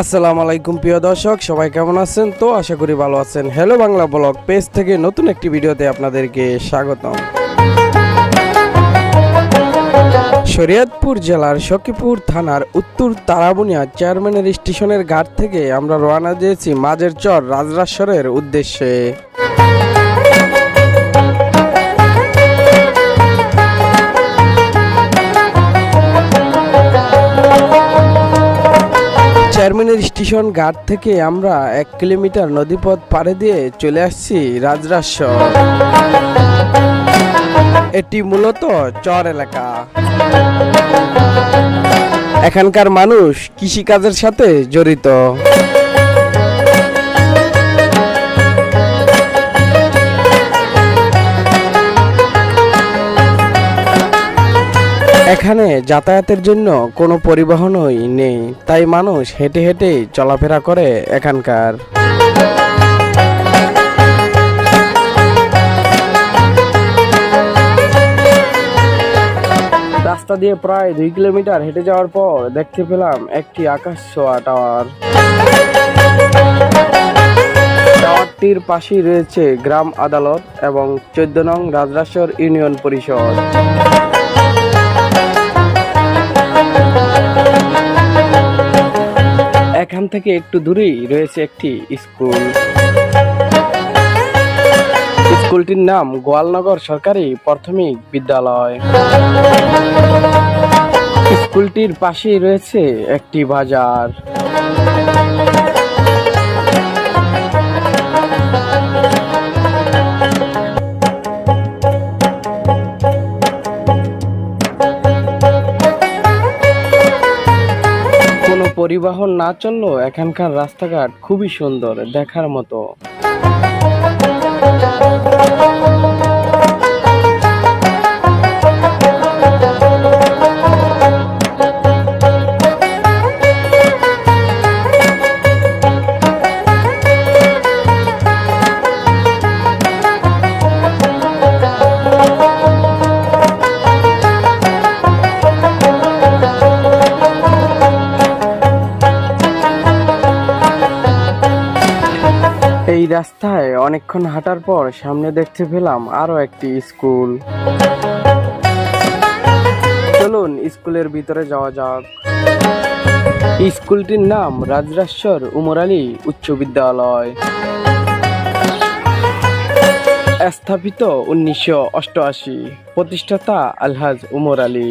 আসসালামু আলাইকুম, প্রিয় দর্শক, সবাই কেমন আছেন? তো আশা করি ভালো আছেন। হ্যালো বাংলা ব্লগ পেজ থেকে নতুন একটি ভিডিওতে আপনাদেরকে স্বাগতম। শরীয়তপুর জেলার সখীপুর থানার উত্তর তারাবুনিয়া চেয়ারম্যানের স্টেশনের ঘাট থেকে আমরা রওনা দিয়েছি মাঝের চর রাজরাশ্বরের উদ্দেশ্যে। চেয়ারম্যানের স্টেশন ঘাট থেকে আমরা এক কিলোমিটার নদীপথ পাড়ে দিয়ে চলে আসছি রাজরাশ্বর এটি মূলত চর এলাকা। এখানকার মানুষ কৃষিকাজের সাথে জড়িত। এখানে যাতায়াতের জন্য কোনো পরিবহনই নেই, তাই মানুষ হেঁটে হেঁটেই চলাফেরা করে এখানকার। রাস্তা দিয়ে প্রায় দুই কিলোমিটার হেঁটে যাওয়ার পর দেখতে পেলাম একটি আকাশ ছোঁয়া টাওয়ার। টাওয়ারটির পাশেই রয়েছে গ্রাম আদালত এবং চোদ্দ নং রাজরাশ্বর ইউনিয়ন পরিষদ। থেকে একটু দূরেই রয়েছে একটি স্কুল। স্কুলটির নাম গোয়ালনগর সরকারি প্রাথমিক বিদ্যালয়। স্কুলটির পাশেই রয়েছে একটি বাজার। পরিবহন না চললেও এখানকার রাস্তাঘাট খুবই সুন্দর দেখার মতো। রাস্তায় অনেকক্ষণ হাঁটার পর সামনে দেখতে পেলাম আরও একটি স্কুল। চলুন, স্কুলের ভিতরে যাওয়া যাক। স্কুলটির নাম রাজরাশ্বর উমর আলী উচ্চ বিদ্যালয়। স্থাপিত উনিশশো অষ্টআশি। প্রতিষ্ঠাতা আলহাজ উমর আলী।